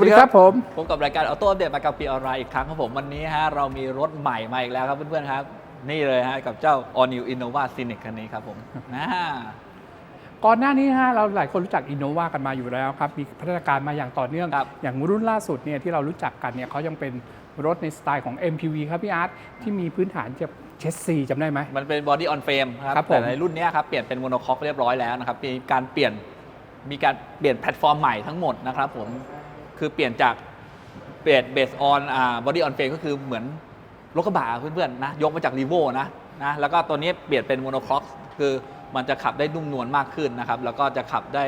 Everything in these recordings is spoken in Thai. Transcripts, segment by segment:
สวัสดีครับผม พบกับรายการออโต้อัปเดตมากับปีออนไลน์อีกครั้งครับผมวันนี้ฮะเรามีรถใหม่มาอีกแล้วครับเพื่อนๆครับ นี่เลยฮะกับเจ้า All New Innova Scenic คันนี้ครับผมนะก่อนหน้านี้ฮะเราหลายคนรู้จักอินโนวากันมาอยู่แล้วครับ มีพัฒนาการมาอย่างต่อเนื่องครับอย่างรุ่นล่าสุดเนี่ยที่เรารู้จักกันเนี่ยเขายังเป็นรถในสไตล์ของ MPV ครับพี่อาร์ตที่มีพื้นฐานจะเชสซีจำได้ไหม มันเป็น body on frame ครับครับผมแต่ในรุ่นเนี้ยครับเปลี่ยนเป็นโมโนคอกเรียบร้อยแล้วนะครับมีการเปลี่ยนมีการเปลี่ยนแพลตฟอร์มใหม่ทั้งหมดนะครับผม คือเปลี่ยนจากเปลี่ยนเบสออนอ่า body on frame ก็คือเหมือนรถกระบะเพื่อนๆนะยกมาจากรีโวนะนะแล้วก็ตัวนี้เปลี่ยนเป็นโมโนคล็อกคือมันจะขับได้นุ่มนวลมากขึ้นนะครับ แล้วก็จะขับได้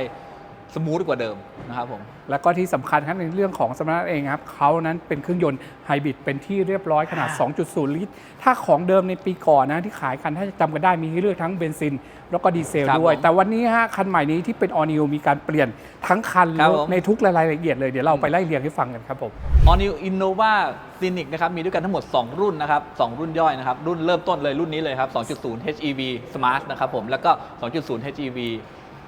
สมูทกว่าเดิมนะครับผม แล้วก็ที่สำคัญครับในเรื่องของสมรรถนะเองครับเขานั้นเป็นเครื่องยนต์ไฮบริดเป็นที่เรียบร้อยขนาดอ่า2.0 ลิตร ถ้าของเดิมในปีก่อนนะที่ขายกันถ้าจำกันได้มีให้เลือกทั้งเบนซิน แล้วก็ดีเซลครับด้วยผมแต่วันนี้ฮะคันใหม่นี้ที่เป็นออนิวมีการเปลี่ยนทั้งคันครับผมในทุกรายละเอียดเลยเดี๋ยวเราไปไล่เรียงให้ฟังกันครับผม All New Innova Scenic นะครับมีด้วยกันทั้งหมด 2 รุ่นนะครับ2รุ่นย่อยนะครับรุ่นเริ่มต้นเลยรุ่นนี้เลยครับ2.0 HEV Smart นะครับผมแล้วก็ 2.0 HEV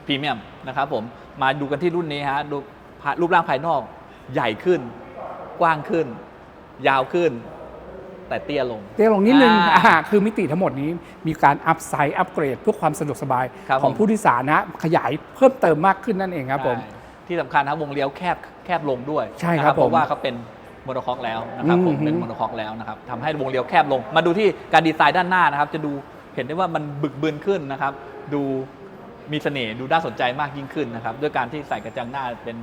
Premium นะครับผมมาดูกันที่รุ่นนี้ฮะดูภายรูปร่างภายนอกใหญ่ขึ้น กว้างขึ้น ยาวขึ้น แต่เตี้ยลง เตี้ยลงนิดนึงอ่าอ่าคือมิติทั้งหมดนี้มีการอัพไซด์อัปเกรดเพื่อความสะดวกสบายครับของผมผู้โดยสารนะขยายเพิ่มเติมมากขึ้นนั่นเองครับผมใช่ที่สำคัญนะครับวงเลี้ยวแคบแคบลงด้วยใช่ครับนะเพราะผมว่าเขาเป็นโมโนคอกแล้วนะครับผมอืมเป็นโมโนคอกแล้วนะครับทำให้วงเลี้ยวแคบลง มาดูที่การดีไซน์ด้านหน้านะครับ จะดูเห็นได้ว่ามันบึกบึนขึ้นนะครับ ดู มีเสน่ห์ดูน่าสนใจมากยิ่งขึ้นนะครับ ด้วยการที่ใส่กระจังหน้าเป็น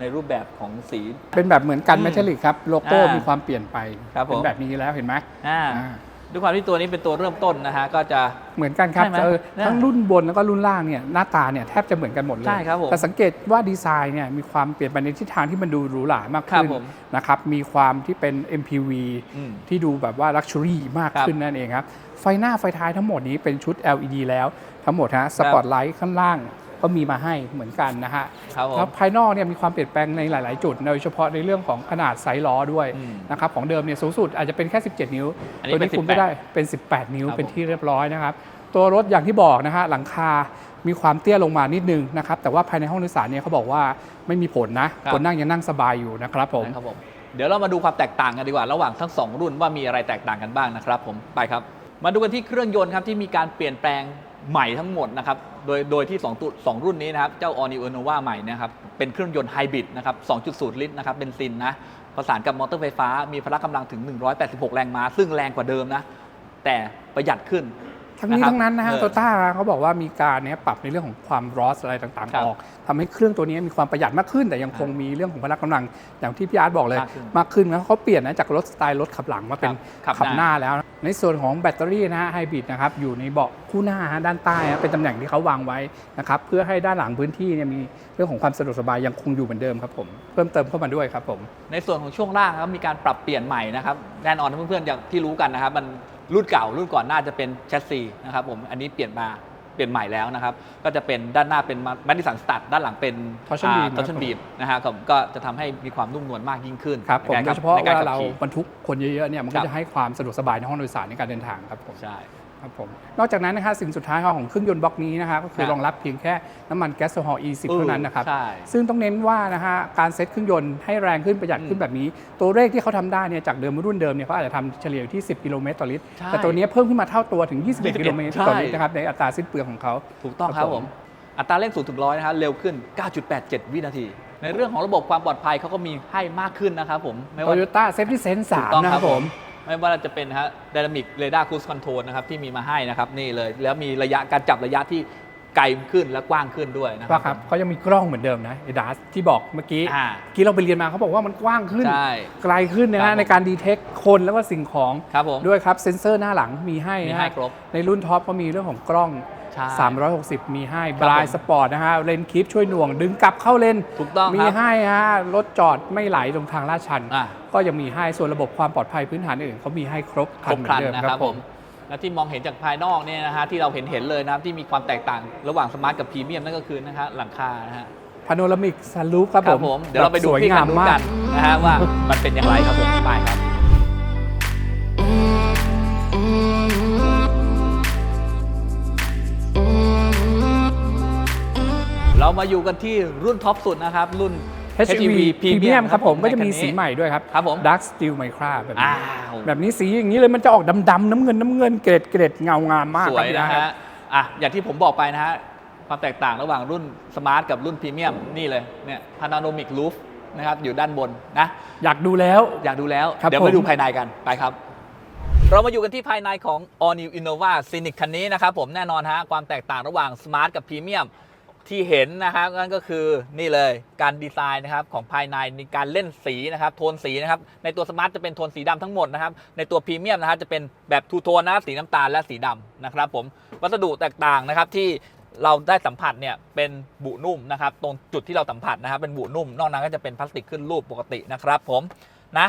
ในรูปแบบของสี เป็นแบบเหมือนกันอืมแมทลิกครับ โลโก้อ่ามีมีความเปลี่ยนไป ครับผม เป็นแบบนี้แล้วเห็นไหมอ่า อ่า ด้วยความที่ตัวนี้เป็นตัวเริ่มต้นนะฮะก็จะ เหมือนกันครับใช่ไหมเออเนี่ยทั้งรุ่นบนแล้วก็รุ่นล่างเนี่ยหน้าตาเนี่ยแทบจะเหมือนกันหมดเลย ใช่ครับผมแต่สังเกตว่าดีไซน์เนี่ยมีความเปลี่ยนไปในทิศทางที่มันดูหรูหรามากครับขึ้นผมนะครับมีความที่เป็น MPV อืมที่ดูแบบว่า Luxury มากครับขึ้นนั่นเองครับ ไฟหน้าไฟท้ายทั้งหมดนี้เป็นชุด LED แล้วทั้งหมดฮะสปอตไลท์ข้างล่าง ก็มีมาให้เหมือนกันนะฮะครับผม แล้วภายนอกเนี่ยมีความเปลี่ยนแปลงในหลาย ๆ จุดโดยเฉพาะในเรื่องของขนาดไซส์ล้อด้วยอืมนะครับของเดิมเนี่ยสูงสุดอาจจะเป็นแค่ 17 นิ้ว อันนี้ตัวนี้เป็นคุมไม่18ได้เป็น 18 นิ้วครับเป็นที่เรียบร้อยนะครับ ตัวรถอย่างที่บอกนะฮะหลังคา มีความเตี้ยลงมานิดนึงนะครับแต่ว่าภายในห้องโดยสารเนี่ยเขาบอกว่าไม่มีผลนะครับคนนั่งยังนั่งสบายอยู่นะครับผม นะครับผมเดี๋ยวเรามาดูความแตกต่างกันดีกว่า ระหว่างทั้ง2รุ่นว่ามีอะไรแตกต่างกันบ้างนะครับผมไปครับ มาดูกันที่เครื่องยนต์ครับที่มีการเปลี่ยนแปลง ใหม่ทั้งหมดนะครับ โดย โดยที่2ตัวสองรุ่นนี้นะครับ เจ้า All New Innova ใหม่นะครับ เป็นเครื่องยนต์ไฮบริดนะครับ 2.0 ลิตรนะครับเบนซินนะ ประสานกับมอเตอร์ไฟฟ้า มีพละกำลังถึง 186 แรงม้า ซึ่งแรงกว่าเดิมนะ แต่ประหยัดขึ้น ทั้งนี้นะครับทั้งนั้นนะฮะเออโตต้าเขาบอกว่ามีการเนี่ยปรับในเรื่องของความรอสอะไรต่างครัๆ บออกทำให้เครื่องตัวนี้มีความประหยัดมากขึ้น แต่ยังคงมีเรื่องของพละกำลังอย่างที่พี่อาร์ตบอกเลยมากขึ้นมากขึ้นแล้วเขาเปลี่ยนนะจากรถสไตล์รถขับหลังมาเป็นครับขัขับบหหน้า น้าแล้ว ในส่วนของแบตเตอรี่นะฮะไฮบริดนะครับอยู่ในเบาะคู่หน้าฮะด้านใต้นะเป็นตำแหน่งที่เขาวางไว้นะครับเพื่อให้ด้านหลังพื้นที่เนี่ยมีเรื่องของความสะดวกสบายยังคงอยู่เหมือนเดิมครับผมเพิ่มเติมเข้ามาด้วยครับผม ในส่วนของช่วงล่างครับมีการปรับเปลี่ยนใหม่นะครับแน่นอนเพื่อนๆอย่างที่รู้กันนะครับมัน รุ่นเก่ารุ่นก่อนหน้าจะเป็นแชสซีนะครับผมอันนี้เปลี่ยนมาเปลี่ยนใหม่แล้วนะครับ ก็จะเป็นด้านหน้าเป็นแมดดิสันสตัดด้านหลังเป็น Torsion beam ทอชันบีมนะฮะผมก็จะทำให้มีความนุ่มนวลมากยิ่งขึ้นครับผมในโดกยเฉพาะในเวกลาขับเราขี่บรรทุกคนเยอะๆเนี่ยมันครัก็บจะให้ความสะดวกสบายในห้องโดยสารในการเดินทางครับผม ใช่ ครับผมนอกจากนั้นนะครับสิ่งสุดท้ายของเครื่องยนต์บล็อกนี้นะครับก็คือครับรองรับเพียงแค่น้ำมันแก๊สโซฮอล์ E10 เออเท่านั้นนะครับ ใช่ซึ่งต้องเน้นว่านะฮะการเซ็ตเครื่องยนต์ให้แรงขึ้นประหยัดขึ้อืนมแบบนี้ ตัวเลขที่เขาทำได้เนี่ยจากเดิมรุ่นเดิมเนี่ยเขาอาจจะทำเฉลี่ยอยู่ที่ 10 กิโลเมตรต่อลิตร ใช่แต่ตัวนี้เพิ่มขึ้นมาเท่าตัวถึง 21 กิโลเมตรต่อลิตรใช่นะครับในอัตราสิ้นเปลืองของเขา ถูกต้องคครัรับบผผมมอัตราเร่ง0ถึงร้อยนะครับเร็วขึ้น 9.87 วินาที ในเรื่องของระบบความปลอดภัยเขาก็มีให้มากขึ้นนะครับผมไม่โตว่า โยต้าเซฟตี้เซนส์ถูกต้อง3นะครับผม ไม่ว่าจะเป็นฮะ Dynamic Radar Cruise Control นะครับที่มีมาให้นะครับนี่เลย แล้วมีระยะการจับระยะที่ไกลขึ้นและกว้างขึ้นด้วยนะครัว่าครับเขายังมีกล้องเหมือนเดิมนะเอดาสที่บอกเมื่อกี้อ่าเมื่อกี้เราไปเรียนมาเขาบอกว่ามันกว้างขึ้น ใช่ไกลขึ้นนะครัฮะบผม ในการดีเทคคนแล้วก็สิ่งของ ครับผม ด้วยครับ เซ็นเซอร์หน้าหลังมีให้มีนะให้ฮะครบ ในรุ่นท็อปก็มีเรื่องของกล้องใช่ 360 มีให้ครับบลายผมสปอร์ตนะฮะเลนคีปช่วยหน่วง ดึงกลับเข้าเลนถูกต้องมีครับให้ฮะรถจอดไม่ไหลลงทางลาดชันอะก็ยังมีให้ส่วนระบบความปลอดภัยพื้นฐานอื่นเขามีให้ครบคคัรนบเหมืคอรันนเดิมนะคครัรับบผผมมและที่มองเห็นจากภายนอกเนี่ยนะฮะที่เราเห็นเห็นเลยนะครับที่มีความแตกต่างระหว่างสมาร์ทกับพรีเมียมนั่นก็คือนะฮะหลังคานะฮะพาโนรามิกซันรูฟครับครับผผมมเดี๋ยวเราไปดูสวยที่งาคัมนนู้นมากักนนะฮะว่ามันเป็นอย่างไรครับผมไปครับ เรามาอยู่กันที่รุ่นท็อปสุดนะครับ รุ่น HEV Premium ครับผมก็จะมีในคันนี้สีใหม่ด้วยครับ ครับผม Dark Steel Micra แบบนี้อ้าวแบบนี้สีอย่างนี้เลยมันจะออกดำๆน้ำเงินน้ำเงินเกรดเกรดเงางามมากสควรับยพี่นะอาร์ตครัฮะบอะอย่างที่ผมบอกไปนะฮะความแตกต่างระหว่างรุ่นสมาร์ทกับรุ่นพรีเมียมนี่เลยเนี่ยพานาโนมิกลูฟนะครับอยู่ด้านบนนะอยากดูแล้วอยากดูแล้วครับเดี๋ยวผมไปดูภายในกันไปครับ เรามาอยู่กันที่ภายในของ All New Innova Scenic คันนี้นะครับผมแน่นอนฮะความแตกต่างระหว่าง Smart กับ Premium ที่เห็นนะครับนั่นก็คือนี่เลยการดีไซน์นะครับของภายในในการเล่นสีนะครับโทนสีนะครับในตัว Smart จะเป็นโทนสีดำทั้งหมดนะครับในตัว Premium นะครับจะเป็นแบบทูโทนนะสีน้ำตาลและสีดำนะครับผมวัสดุแตกต่างนะครับที่เราได้สัมผัสเนี่ยเป็นบุนุ่มนะครับตรงจุดที่เราสัมผัสนะครับเป็นบุนุ่ม นอกนั้นก็จะเป็นพลาสติกขึ้นรูปปกตินะครับผมนะ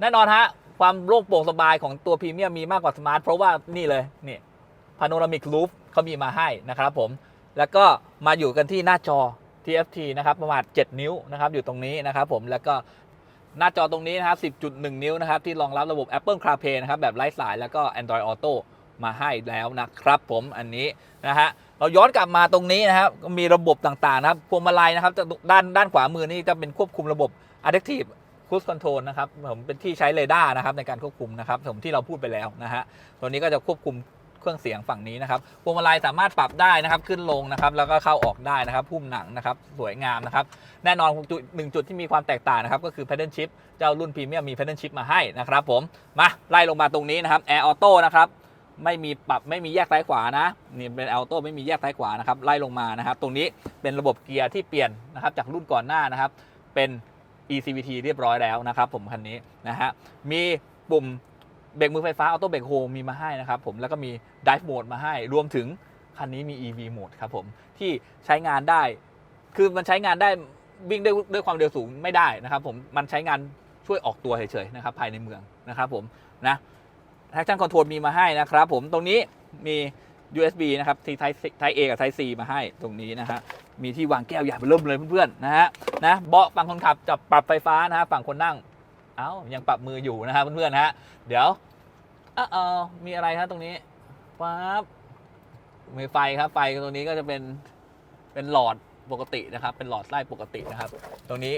แน่นอนฮะความโล่งโปร่งสบายของตัวพรีเมียมมีมากกว่าสมาร์ทเพราะว่านี่เลยนี่พาโนรามิกลูฟเขามีมาให้นะครับผม แล้วก็มาอยู่กันที่หน้าจอ TFT นะครับประมาณ 7 นิ้วนะครับอยู่ตรงนี้นะครับผมแล้วก็หน้าจอตรงนี้นะครับ 10.1 นิ้วนะครับที่รองรับระบบ Apple CarPlay นะครับแบบไร้สายแล้วก็ Android Auto มาให้แล้วนะครับผมอันนี้นะฮะเราย้อนกลับมาตรงนี้นะครับก็มีระบบต่างๆนะครับพวงมาลัยนะครับด้านด้านขวามือนี่จะเป็นควบคุมระบบ Adaptive Cruise Control นะครับผมเป็นที่ใช้เรดาร์นะครับในการควบคุมนะครับผมที่เราพูดไปแล้วนะฮะตัวนี้ก็จะควบคุม เครื่องเสียงฝั่งนี้นะครับพวงมาลัยสามารถปรับได้นะครับขึ้นลงนะครับแล้วก็เข้าออกได้นะครับพุ่มหนังนะครับสวยงามนะครับแน่นอนจุดหนึ่งจุดที่มีความแตกต่างนะครับก็คือ Paddle Shift เจ้ารุ่นพรีเมียมมี Paddle Shift มาให้นะครับผมมาไล่ลงมาตรงนี้นะครับ Air Auto นะครับไม่มีปรับไม่มีแยกซ้ายขวานะนี่เป็นออโต้ไม่มีแยกซ้ายขวานะครับไล่ลงมานะครับ ตรงนี้เป็นระบบเกียร์ที่เปลี่ยนนะครับจากรุ่นก่อนหน้านะครับเป็น ECVT เรียบร้อยแล้วนะครับผมคันนี้นะฮะมีปุ่ม เบรกมือไฟฟ้าออโต้เบรกโฮมีมาให้นะครับผมแล้วก็มี Drive Mode มาให้ รวมถึงคันนี้มี EV Mode ครับผมที่ใช้งานได้ คือมันใช้งานได้วิ่งด้วยด้วยความเร็วสูงไม่ได้นะครับผมมันใช้งานช่วยออกตัวเฉยๆนะครับภายในเมืองนะครับผมนะแท็กชั่นคอนโทรลมีมาให้นะครับผมตรงนี้มี USB นะครับที่ Type Type A กับ Type C มาให้ตรงนี้นะฮะมีที่วางแก้วใหญ่ไปเริ่มเลยเพื่อนๆนะฮะนะเบาะฝั่งคนขับจะปรับไฟฟ้านะฮะฝั่งคนนั่ง เอ้ายังปรับมืออยู่นะครับเพื่อนๆฮะ เดี๋ยวเออเออมีอะไรฮะตรงนี้ปั๊บมีไฟครับ ไฟตรงนี้ก็จะเป็น เป็นหลอดปกตินะครับ เป็นหลอดไส้ปกตินะครับ ตรงนี้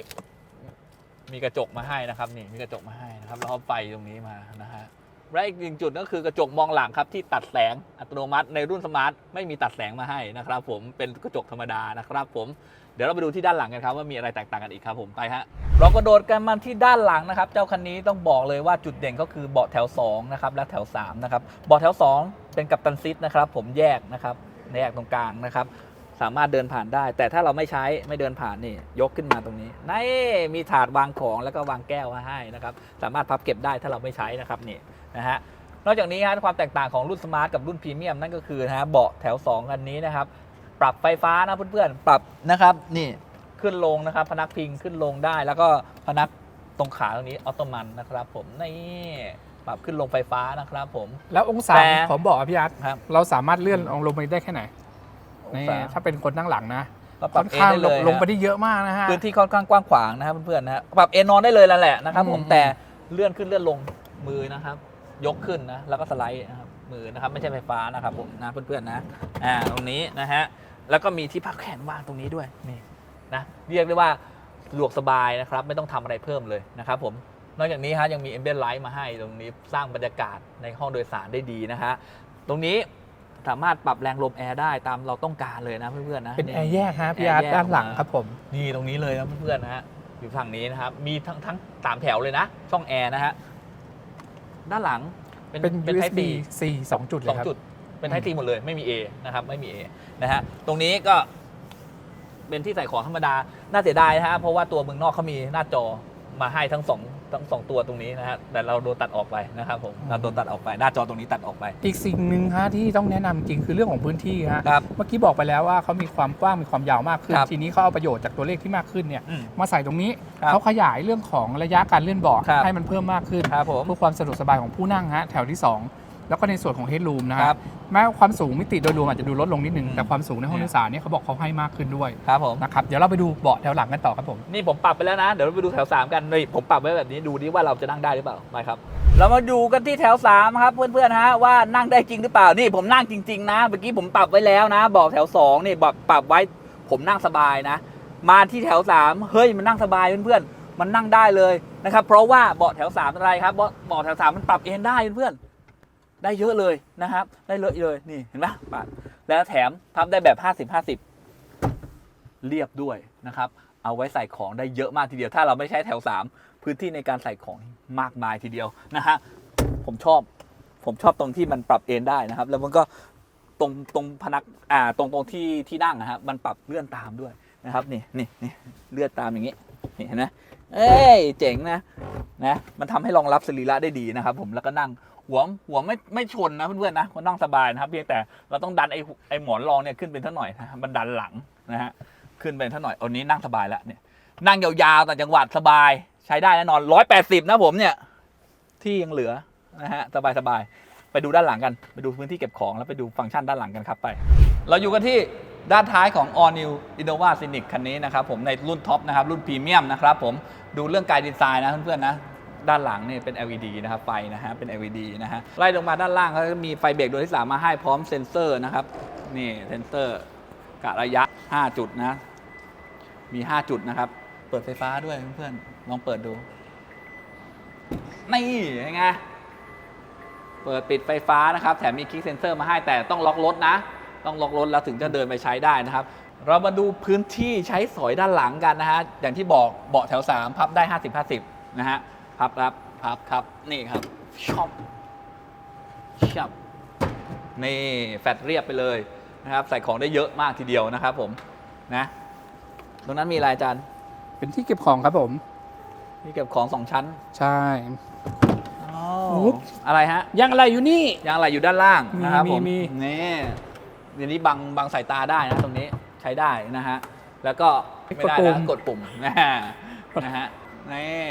มีกระจกมาให้นะครับ นี่ มีกระจกมาให้นะครับ แล้วก็ไฟตรงนี้มานะฮะ และอีกหนึ่งจุดก็คือกระจกมองหลังครับที่ตัดแสงอัตโนมัติในรุ่นสมาร์ทไม่มีตัดแสงมาให้นะครับ ผมเป็นกระจกธรรมดานะครับผมเดี๋ยวเราไปดูที่ด้านหลังกันครับว่ามีอะไรแตกต่างกันอีกครับผมไปฮะเรากระโดดกันมาที่ด้านหลังนะครับ เจ้าคันนี้ต้องบอกเลยว่าจุดเด่นก็คือเบาะแถว2นะครับและแถว3นะครับเบาะแถว 2 เป็นกัปตันซิทนะครับ ผมแยกนะครับแยกตรงกลางนะครับสามารถเดินผ่านได้ แต่ถ้าเราไม่ใช้ไม่เดินผ่านนี่ยกขึ้นมาตรงนี้นี่มีถาดวางของแล้วก็วางแก้วมาให้นะครับ สามารถพับเก็บได้ถ้าเราไม่ใช้นะครับนี่ นะฮะนอกจากนี้ฮะความแตกต่างของรุ่นสมาร์ทกับรุ่นพรีเมียมนั่นก็คือนะฮะเบาะแถว 2 อันนี้นะครับ ปรับไฟฟ้านะเพื่อนๆ ปรับนะครับนี่ขึ้นลงนะครับ พนักพิงขึ้นลงได้ แล้วก็พนักตรงขาตรงนี้ออโตมันนะครับ ผมนี่ปรับขึ้นลงไฟฟ้านะครับผม แล้วองศาแต่ผมบอกอะพี่อาร์ตครับ เราสามารถเลื่อนลงลงไปได้แค่ไหนองนี่ศาถ้าเป็นคนนั่งหลังนะก็ปรัค่บอนเอนข้างได้ลเลงยลงไปฮะ ได้เยอะมากนะฮะ พื้นที่ค่อนข้างกว้างขวางนะครับเพื่อนๆนะฮะปรับเอนนอนได้เลยนั่นแหละนะครับ ผมอืม แต่เลื่อนขึ้นเลื่อนลงมือนะครับ ยกขึ้นนะแล้วก็สไลด์นะครับมือนะครับไม่ใช่ไฟฟ้านะครับผมนะเพื่อนๆนะอ่าตรงนี้นะฮะแล้วก็มีที่พักแขนวางตรงนี้ด้วยนี่นะเรียกได้ว่าสะดวกสบายนะครับไม่ต้องทำอะไรเพิ่มเลยนะครับผมนอกจากนี้ฮะยังมี Ambient Light มาให้ตรงนี้สร้างบรรยากาศในห้องโดยสารได้ดีนะฮะตรงนี้สามารถปรับแรงลมแอร์ได้ตามเราต้องการเลยนะเพื่อนๆนะเป็นแอร์แยกฮะพี่อาร์ตแอร์แยกด้านหลังออกมาครับผมนี่ตรงนี้เลยนะเพื่อนๆนะฮะอยู่ฝั่งนี้นะครับมีทั้งทั้งสามแถวเลยนะ ช่องแอร์นะฮะ ด้านหลังเป็นเป็น เป็น USB Type C C สองจุดเลสอยงครับ จุด เป็นไทอืมซีหมดเลยไม่มี A นะครับไม่มี A นะฮะตรงนี้ก็เป็นที่ใส่ของธรรมดา น่าเสียดายนะฮะเพราะว่าตัวเมืองนอกเขามีหน้าจอ มาให้ทั้งสองทั้งสองตัวตรงนี้นะฮะแต่เราโดนตัดออกไปนะครับผมเราโดนตัดออกไปหน้าจอตรงนี้ตัดออกไป อีกสิ่งหนึ่งฮะที่ต้องแนะนำจริงคือเรื่องของพื้นที่ฮะครับเมื่อกี้บอกไปแล้วว่าเขามีความกว้างมีความยาวมากขึ้น ครับทีนี้เขาเอาประโยชน์จากตัวเลขที่มากขึ้นเนี่ยอืมมาใส่ตรงนี้ครับเขาขยายเรื่องของระยะการเลื่อนเบาะครับ ให้มันเพิ่มมากขึ้นครับผม เพื่อความสะดวกสบายของผู้นั่งฮะแถวที่2 แล้วก็ในส่วนของเฮด o ูมนะคครัรับบแม้ความสูงมิติโดยรวมอาจจะดูลดลงนิดนึง อืม แต่ความสูงในห้องโดยสารเนี่ยเขาบอกเขาให้มากขึ้นด้วยครับผม นะครับเดี๋ยวเราไปดูเบาะแถวหลังกันต่อครับผม นี่ผมปรับไปแล้วนะ เดี๋ยวเราไปดูแถว 3 กันนี่ผมปรับไว้แบบนี้ดูดิว่าเราจะนั่งได้หรือเปล่าไปครับ เรามาดูกันที่แถว 3 ครับ เพื่อนๆฮะว่านั่งได้จริงหรือเปล่านี่ผมนั่งจริง ๆ นะ เมื่อกี้ผมปรับไว้แล้วนะเบอกแถว 2 นี่ปรับปรับไว้ผมนั่งสบายนะ มาที่แถว 3 เฮ้ยมันนั่งสบายเพื่อนๆมันนั่งได้เลยนะครับเพราะว่าเบาะแถว3อะไรครับเบาะเบาะแถว 3 มันปรับเอนได้เพื่อนๆ ได้เยอะเลยนะครับ ได้เลอะเลยนี่เห็นปะปาดแล้วแถมพับได้แบบ 50 50 เรียบด้วยนะครับ เอาไว้ใส่ของได้เยอะมากทีเดียว ถ้าเราไม่ใช้แถว 3 พื้นที่ในการใส่ของมากมายทีเดียวนะฮะผมชอบผมชอบตรงที่มันปรับเอนได้นะครับ แล้วมันก็ตรงตรงพนักอ่าตรงตรงที่ที่นั่งนะครับมันปรับเลื่อนตามด้วยนะครับนี่นี่นี่เลื่อนตามอย่างนี้นี่เห็นไหมเอ้ยเจ๋งนะนะมันทำให้รองรับสรีระได้ดีนะครับ ผมแล้วก็นั่ง หัวหัวไม่ไม่ชนนะเพื่อนๆนะมันนั่งสบายนะครับเพียงแต่เราต้องดันไอ้ไอ้หมอนรองเนี่ยขึ้นเป็นเท่าหน่อยนะมันดันหลังนะฮะขึ้นเป็นเท่าหน่อยอันนี้นั่งสบายแล้วเนี่ยนั่งยาวๆแต่จังหวัดสบายใช้ได้แน่นอนร้อยแปดสิบนะผมเนี่ยที่ยังเหลือนะฮะสบายสบายๆไปดูด้านหลังกันไปดูพื้นที่เก็บของแล้วไปดูฟังก์ชันด้านหลังกันครับไป เราอยู่กันที่ด้านท้ายของ All New Innova Scenic คันนี้นะครับผมในรุ่นท็อปนะครับรุ่นพรีเมียมนะครับผมดูเรื่องการดีไซน์นะเพื่อนๆนะ ด้านหลังเนี่ยเป็น LED นะครับไฟนะฮะเป็น LED นะฮะไล่ลงมาด้านล่างเขาจะมีไฟเบรกโดยที่สามมาให้พร้อมเซ็นเซอร์นะครับนี่เซ็นเซอร์กะระยะ 5 จุดนะ มี 5 จุดนะครับ เปิดไฟฟ้าด้วยเพื่อนๆลองเปิดดู นี่ยังไงเปิดปิดไฟฟ้านะครับ แถมมีคลิกเซนเซอร์มาให้แต่ต้องล็อกรถนะ ต้องล็อกรถแล้วถึงจะเดินไปใช้ได้นะครับ เรามาดูพื้นที่ใช้สอยด้านหลังกันนะฮะอย่างที่บอกเบาะแถว 3 พับได้ 50 50นะฮะ พับครับพับครับ นี่ครับชอบชอบนี่แฟตเรียบไปเลยนะครับ ใส่ของได้เยอะมากทีเดียวนะครับผมนะ ตรงนั้นมีอะไรอาจารย์เป็นที่เก็บของครับผม มีเก็บของสองชั้นใช่อ๋ออุ๊บอะไรฮะ ยังอะไรอยู่นี่ ยางอะไรอยู่ด้านล่างมีนะครับมีผมมี นี่เดี๋ยวนี้บังบังสายตาได้นะตรงนี้ใช้ได้นะฮะ แล้วก็ไม่ได้นะกดปุ่มนะฮะนะฮะนี่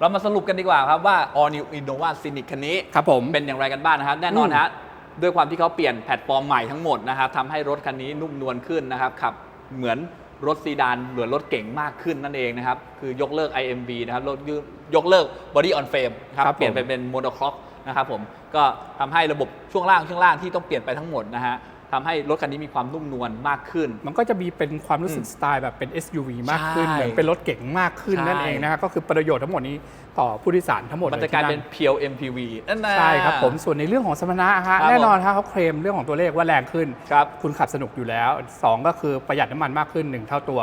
เรามาสรุปกันดีกว่าครับว่า All New Innova Scenic คันนี้ ครับผม เป็นอย่างไรกันบ้างนะครับ แน่นอนอืมฮะด้วยความที่เขาเปลี่ยนแพลตฟอร์มใหม่ทั้งหมดนะครับทำให้รถคันนี้นุ่มนวลขึ้นนะครับขับเหมือนรถซีดานเหมือนรถเก๋งมากขึ้นนั่นเองนะครับ คือยกเลิก IMV นะครับรถยกเลิก Body on Frame ครับครับผม เปลี่ยนไปเป็น Monocross นะครับผมก็ทำให้ระบบช่วงล่างช่วงล่างที่ต้องเปลี่ยนไปทั้งหมดนะฮะ ทำให้รถคันนี้มีความนุ่มนวลมากขึ้น มันก็จะมีเป็นความรู้สึกอืมสไตล์แบบเป็น SUV มากขึ้นใช่เหมือนเป็นรถเก๋งมากขึ้นใช่นั่นเองนะครับก็คือประโยชน์ทั้งหมดนี้ต่อผู้โดยสารทั้งหมดมันเลยจะกลายที่เป็นนั่งเพียว MPV นั่นนะใช่ครับผมส่วนในเรื่องของสมรรถนะฮะครับแน่นอนฮะเขาเคลมเรื่องของตัวเลขว่าแรงขึ้นครับคุณขับสนุกอยู่แล้ว 2 ก็คือประหยัดน้ำมันมากขึ้น 1 เท่าตัว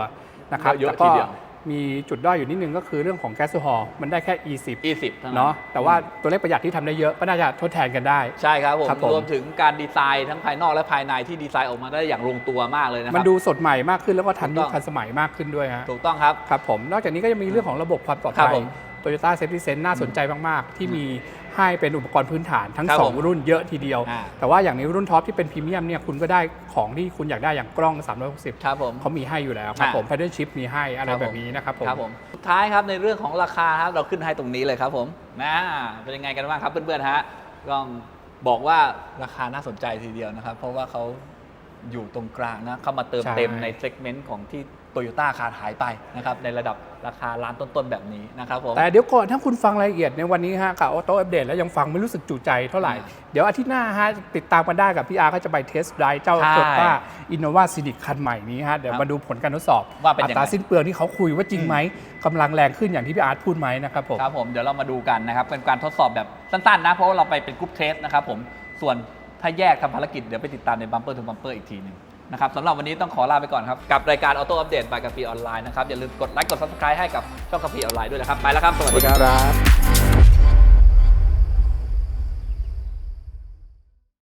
นะครับเยอะแล้วก็ทีเดียว มีจุดด้อยอยู่นิดนึงก็คือเรื่องของแก๊สโซฮอล์มันได้แค่ E10 E10 เท่านั้นเนาะแต่ว่าตัวเลขประหยัดที่ทำได้เยอะก็น่าจะทดแทนกันได้ ใช่ครับผม ครับผม รวมถึงการดีไซน์ทั้งภายนอกและภายในที่ดีไซน์ออกมาได้อย่างลงตัวมากเลยนะคมันรับดูสดใหม่มากขึ้นแล้วก็ทันถูยุกคต้อง ทันสมัยมากขึ้นด้วยฮะถูกต้องครับ ครับผมนอกจากนี้ก็ยังมีเรื่องของระบบความปลอดครับภัยผม Toyota Safety Sense น่าสนใจมาก ๆ ที่มีให้เป็นอุปกรณ์พื้นฐานทั้ง ครับผม2 รุ่นเยอะทีเดียว อ่า แต่ว่าอย่างในรุ่นท็อปที่เป็นพรีเมียมเนี่ยคุณก็ได้ของที่คุณอยากได้อย่างกล้อง 360 ครับผม เขามีให้อยู่แล้วครับอ่า ผม Paddle Shift มีให้อะไรครับผมแบบนี้นะครับผม ครับผมสุดท้ายครับในเรื่องของราคาครับเราขึ้นให้ตรงนี้เลยครับผมนะเป็นยังไงกันบ้างครับเพื่อนๆฮะต้องบอกว่าราคาน่าสนใจทีเดียวนะครับ เพราะว่าเขาอยู่ตรงกลางนะเข้ามาเติมใช่ เต็มในเซกเมนต์ของที่ โตโยต้าขาดหายไปนะครับในระดับราคาล้านต้นๆแบบนี้นะครับผมแต่เดี๋ยวก่อนถ้าคุณฟังรายละเอียดในวันนี้ฮะกับออโต้อัปเดตแล้วยังฟังไม่รู้สึกจุใจเท่าไหร่อ่าเดี๋ยวอาทิตย์หน้าฮะติดตามกันได้กับพี่อาร์ก็จะไปเทสต์ไดรฟ์เจ้าใช่โตต้าอินโนวาซีนิคคันใหม่นี้ฮะเดี๋ยวครับมาดูผลการทดสอบว่าเป็นอัยังไงตราสิ้นเปลืองที่เขาคุยว่าจริงไหมกำลังแรงขึ้นอย่างที่พี่อาร์ตพูดไหมนะครับผมครับผมเดี๋ยวเรามาดูกันนะครับเป็นการทดสอบแบบสั้นๆนะเพราะว่าเราไปเป็นกรุ๊ปเทสนะครับผมส่วนถ้าแยกทำภารกิจเดี๋ยวไปติดตามในบัมเปอร์ทูบัมเปอร์อีกทีหนึ่ง นะครับสำหรับวันนี้ต้องขอลาไปก่อนครับ กับรายการออโต้อัปเดตบายกาแฟออนไลน์นะครับ อย่าลืมกดไลค์กด subscribe ให้กับช่องกาแฟออนไลน์ด้วยนะครับ ไปแล้วครับ สวัสดีครับครับ